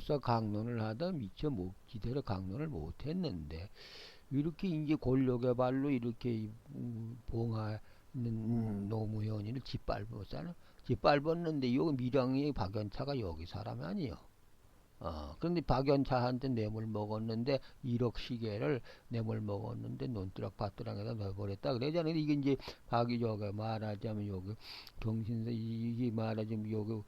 앞서 강론을 하다 미처 못 기대로 강론을 못 했는데 이렇게 이제 권력의 발로 이렇게 이, 음, 봉하는 노무현이를 짓밟았잖아. 짓밟았는데 요 미량의 박연차가 여기 사람 아니요. 어, 그런데 박연차한테 뇌물 먹었는데 1억 시계를 뇌물 먹었는데 논두락 밭두락에다 넣어버렸다 그러잖아요. 이게 이제 박이 저가 말하자면 여기 경신서 이게 말하자면 여기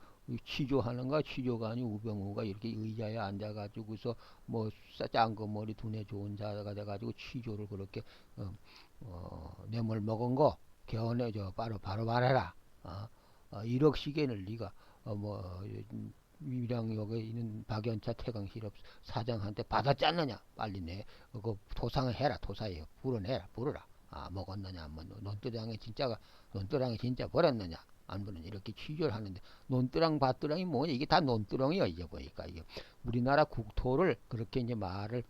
취조하는가 취조가 아니고 우병우가 이렇게 의자에 앉아가지고서 뭐 짱거머리 두뇌 좋은 자가 돼가지고 취조를 그렇게 어, 어, 뇌물 먹은 거 개헌해. 저 바로 바로 말해라. 어, 어, 1억 시계를 네가 어, 뭐 위량역에 있는 박연차 태광실업 사장한테 받았지 않느냐? 빨리 내 그거 토상을 해라. 토사에 불어내라. 불어라. 아 먹었느냐? 뭐 논두랑에 진짜가 논두랑에 진짜 버렸느냐 안 버렸냐 이렇게 취조를 하는데 논두랑 밭두랑이 뭐냐? 이게 다 논두렁이야 이제 보니까. 이게 우리나라 국토를 그렇게 이제 말을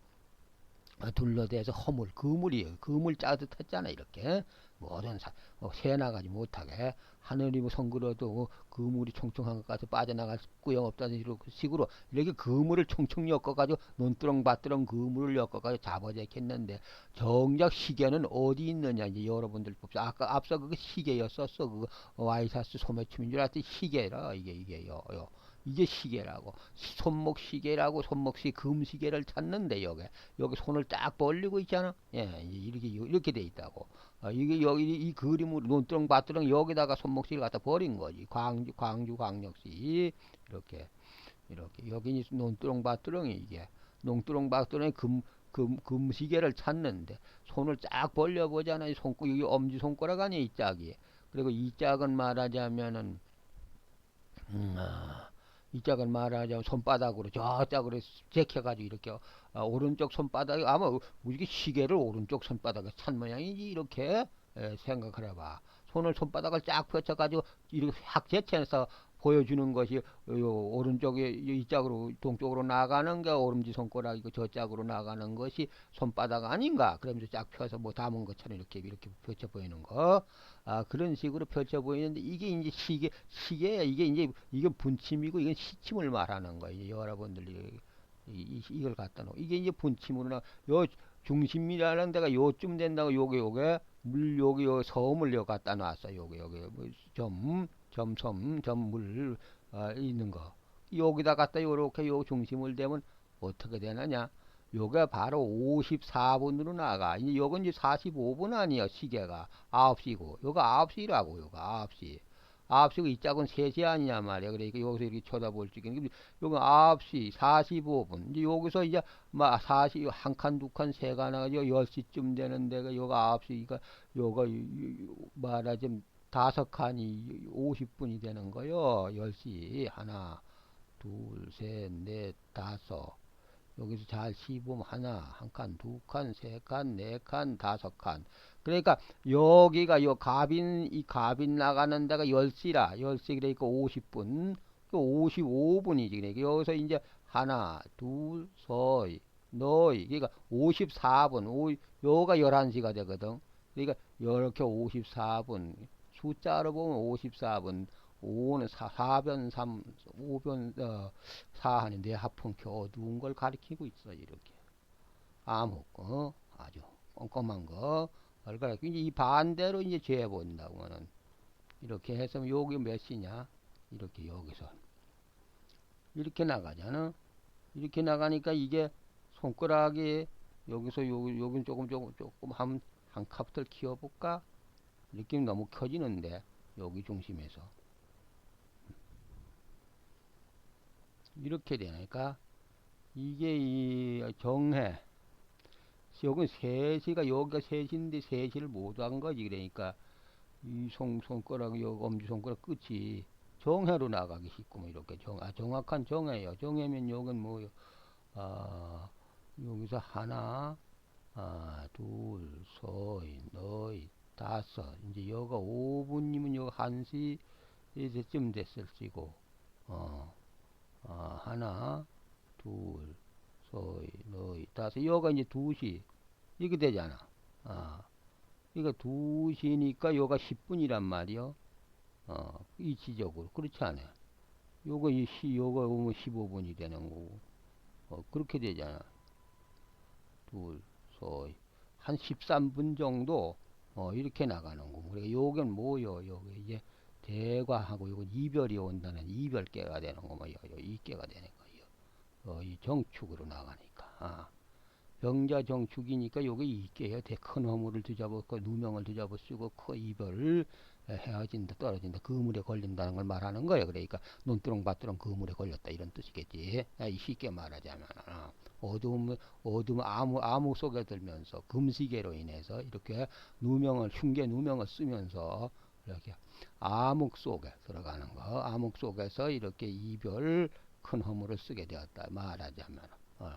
둘러대서 허물 그물이에요. 그물 짜듯 했잖아 이렇게 모든 사, 어, 새나가지 못하게 하늘이 뭐 성그러도 뭐 그물이 총총한 것 같아 빠져나갈 구형 없다는 식으로 이렇게 그물을 총총 엮어가지고 논두렁 밭두렁 그물을 엮어가지고 잡아제겠는데 정작 시계는 어디 있느냐 이제 여러분들 봅시다 아까 앞서 그 시계였었어. 그 와이사스 소매춤인 줄 알았더니 시계라 이게 이게요. 요. 이게 시계라고. 손목 시계라고 손목 시 금시계를 찾는데 여기 여기 손을 딱 벌리고 있잖아. 예 이렇게 이렇게 돼 있다고. 아, 이게 여기 이 그림으로 논두렁 밭두렁 여기다가 손목시를 갖다 버린 거지. 광주 광주 광역시. 이렇게 이렇게. 여기 논두렁 밭두렁이 이게. 논두렁 밭두렁이 금 금, 금시계를 찾는데 손을 쫙 벌려 보잖아요 손고 여기 엄지 손가락 아니야 이 짝이. 그리고 이 짝은 말하자면은 음, 아, 이 짝은 말하자면 손바닥으로 저 짝으로 제켜가지고 이렇게 어, 오른쪽 손바닥에 아마 우리 시계를 오른쪽 손바닥에 찬 모양이지 이렇게 에, 생각을 해봐. 손을 손바닥을 쫙 펼쳐가지고 이렇게 확 제쳐서 보여주는 것이 요 오른쪽에 이 짝으로 동쪽으로 나가는 게 오름지 손가락이고 저 짝으로 나가는 것이 손바닥 아닌가? 그러면서 쫙 펴서 뭐 담은 것처럼 이렇게 이렇게 펼쳐 보이는 거. 아, 그런 식으로 펼쳐 보이는데 이게 이제 시계 시계 이게 이제 이게 분침이고 이건 시침을 말하는 거예요. 여러분들이 이, 이, 걸 갖다 놓고. 이게 이제 분침으로 요 중심이라는 데가 요쯤 된다고 요게 요게 물 여기 요 섬을 요 갖다 놨어 요게 요게 뭐 점 점섬, 점물 어, 있는 거. 여기다 갖다 요렇게 요 중심을 대면 어떻게 되느냐? 요게 바로 54분으로 나가. 이제 요건 이제 45분 아니야 시계가. 9시고. 요가 9시라고 요가 9시. 9시고 이 짝은 3시 아니냐 말이야. 그러니까 여기서 이렇게 쳐다볼 적에는 요거 9시 45분. 이제 여기서 이제 막 40, 한 칸, 두 칸, 세 칸, 하가지고 10시쯤 되는 데가 요가 9시니까 요가 말하자면 다섯 칸이 50분이 되는 거요. 10시 하나 둘 셋 넷 다섯. 여기서 잘 씹으면 하나 한 칸 두 칸 세 칸 네 칸 다섯 칸. 그러니까 여기가 요 갑인 이 갑인 나가는 데가 10시라. 10시 그러니까 50분. 55분이지 그러니까. 여기서 이제 하나 둘셋 너희 그러니까 54분. 오, 요가 11시가 되거든. 그러니까 이렇게 54분 숫자로 보면 54분 5는 4, 4변 3 5변 어, 4하는 데 합펑켜 어두운 걸 가리키고 있어 이렇게. 아무 거 아주 꼼꼼한 거. 그러니까 이제 이 반대로 이제 재어 본다고는 이렇게 해서 여기 몇 시냐? 이렇게 여기서. 이렇게 나가잖아. 이렇게 나가니까 이게 손가락이 여기서 요, 여기 조금 조금 조금 한, 한 컵들 키워볼까 느낌이 너무 커지는데 여기 중심에서. 이렇게 되니까 이게 이 정해. 여기 셋이가 여기가 셋인데 셋을 못한 거지. 그러니까 이 손, 손가락 요 엄지손가락 끝이 정해로 나가기 쉽고 뭐 이렇게. 정, 아, 정확한 정해요. 정해면 여긴 뭐요 아, 여기서 하나 아, 둘, 셋, 넷, 다섯 이제 여가 5분이면 여 1시 이제쯤 됐을 지고 어, 어 하나 둘셋넷 다섯. 여가 이제 2시. 이렇게 되잖아. 아 이거 2시니까 여가 10분이란 말이요. 어 이치적으로. 그렇지 않아요. 요거 이 시, 요거 오면 15분이 되는 거고. 어, 그렇게 되잖아. 둘, 서, 한 13분 정도 어, 이렇게 나가는 거. 그러니까 요건 뭐요? 요게 이제 대과하고 요건 이별이 온다는 이별계가 되는 거 뭐요? 요 이계가 되는 거요. 어, 이 정축으로 나가니까. 아. 병자 정축이니까 요게 이계예요. 대큰 허물을 뒤잡았고 누명을 뒤잡아 쓰고 그 이별을 헤어진다 떨어진다 그물에 걸린다는 걸 말하는 거예요. 그러니까 눈두렁 밭두렁 그물에 걸렸다 이런 뜻이겠지. 아, 이 쉽게 말하자면 아, 어두움 어두움 암흑 암흑 속에 들면서 금시계로 인해서 이렇게 누명을 흉계 누명을 쓰면서 이렇게 암흑 속에 들어가는 거 암흑 속에서 이렇게 이별 큰 허물을 쓰게 되었다 말하자면 어,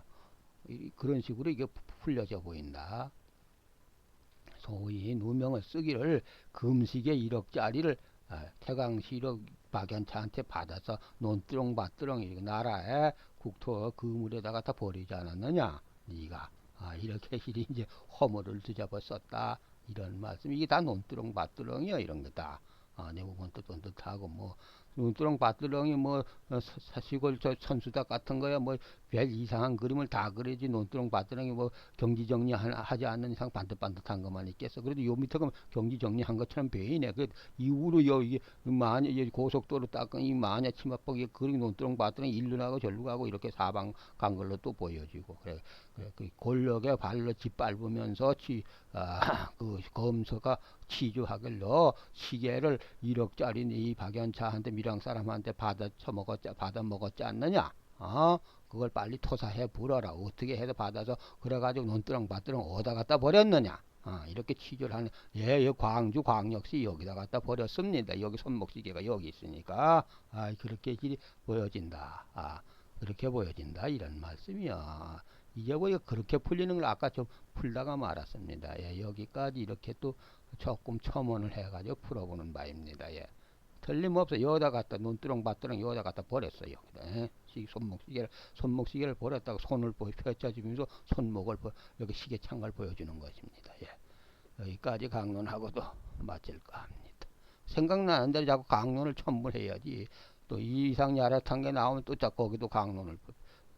이, 그런 식으로 이게 풀려져 보인다. 소위 누명을 쓰기를 금식의 1억짜리를 아, 태강시력 박연차한테 받아서 논두렁 밭두렁 이렇게 나라의 국토 그물에다가 다 버리지 않았느냐? 네가 아, 이렇게 실이 이제 허물을 뒤잡아 썼다. 이런 말씀. 이게 다 논두렁 밭두렁이야 이런 거다. 아, 내국은 뜻은 뜻하고 뭐 눈두렁 밭두렁이 뭐 어, 사- 사시골 저 천수닭 같은 거야. 뭐 별 이상한 그림을 다 그리지 눈두렁 밭두렁이 뭐 경지 정리 하지 않는 이상 반듯반듯한 것만 있겠어. 그래도 요 밑에 가면 경지 정리한 것처럼 보이네. 그 이후로 여기 마녀 이 고속도로 닦은 이 마녀 치마폭이 그리 눈두렁 밭두렁이 일로 나고 절로 가고 이렇게 사방 간 걸로 또 보여지고 그래. 그래 그 권력에 발로 짓밟으면서 치, 아, 그 검서가 치주하길로 시계를 1억짜리 이 박연차한테 미랑 사람한테 받아 처먹었지 받아 먹었지 않느냐? 어? 그걸 빨리 토사해 불어라. 어떻게 해서 받아서 그래가지고 논두렁 밭두렁 어디다 갖다 버렸느냐? 아, 이렇게 치주를 하는, 예, 예, 광주 광역시 여기다 갖다 버렸습니다. 여기 손목시계가 여기 있으니까, 아, 그렇게 길이 보여진다. 아, 그렇게 보여진다. 이런 말씀이야. 이제 뭐 그렇게 풀리는 걸 아까 좀 풀다가 말았습니다. 예, 여기까지 이렇게 또 조금 첨언을 해가지고 풀어보는 바입니다. 예. 틀림없어. 여기다 갖다 눈두렁 밭두렁 여기다 갖다 버렸어요. 예. 시- 손목 시계를 손목 시계를 버렸다가 손을 보- 펼쳐주면서 손목을 보- 여기 시계 창을 보여주는 것입니다. 예. 여기까지 강론하고도 마칠까 합니다. 생각나는 대로 자꾸 강론을 첨부해야지. 또이 이상 야릇한 게 나오면 또자 거기도 강론을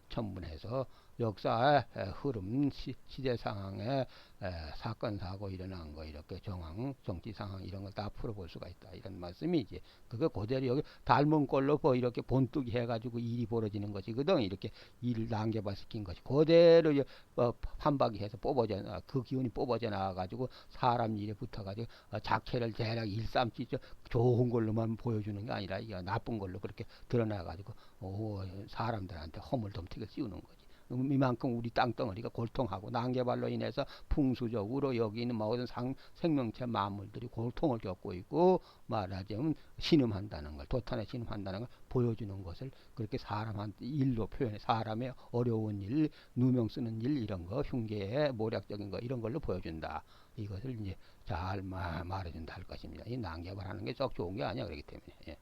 첨부해서 역사의 에, 흐름, 시, 시대 상황에 에, 사건 사고 일어난 거 이렇게 정황, 정치 상황 이런 걸 다 풀어볼 수가 있다 이런 말씀이지. 그게 그대로 여기 닮은 꼴로 뭐 이렇게 본뜨기 해가지고 일이 벌어지는 것이거든. 이렇게 일을 난개발 시킨 것이 그대로 어, 판박이 해서 뽑아져 나- 그 기운이 뽑아져 나와가지고 사람 일에 붙어가지고 어, 작체를 대략 일삼치 저 좋은 걸로만 보여주는 게 아니라 이게 나쁜 걸로 그렇게 드러나가지고 오, 사람들한테 허물dom튀게 씌우는 거지. 음, 이만큼 우리 땅덩어리가 골통하고 난개발로 인해서 풍수적으로 여기 있는 모든 상, 생명체 만물들이 고통을 겪고 있고 말하자면 신음한다는 걸 도탄에 신음한다는 걸 보여주는 것을 그렇게 사람한테 일로 표현해 사람의 어려운 일 누명 쓰는 일 이런 거 흉계의 모략적인 거 이런 걸로 보여준다. 이것을 이제 잘 마- 말해준다 할 것입니다. 이 난개발하는 게 썩 좋은 게 아니야 그렇기 때문에. 예.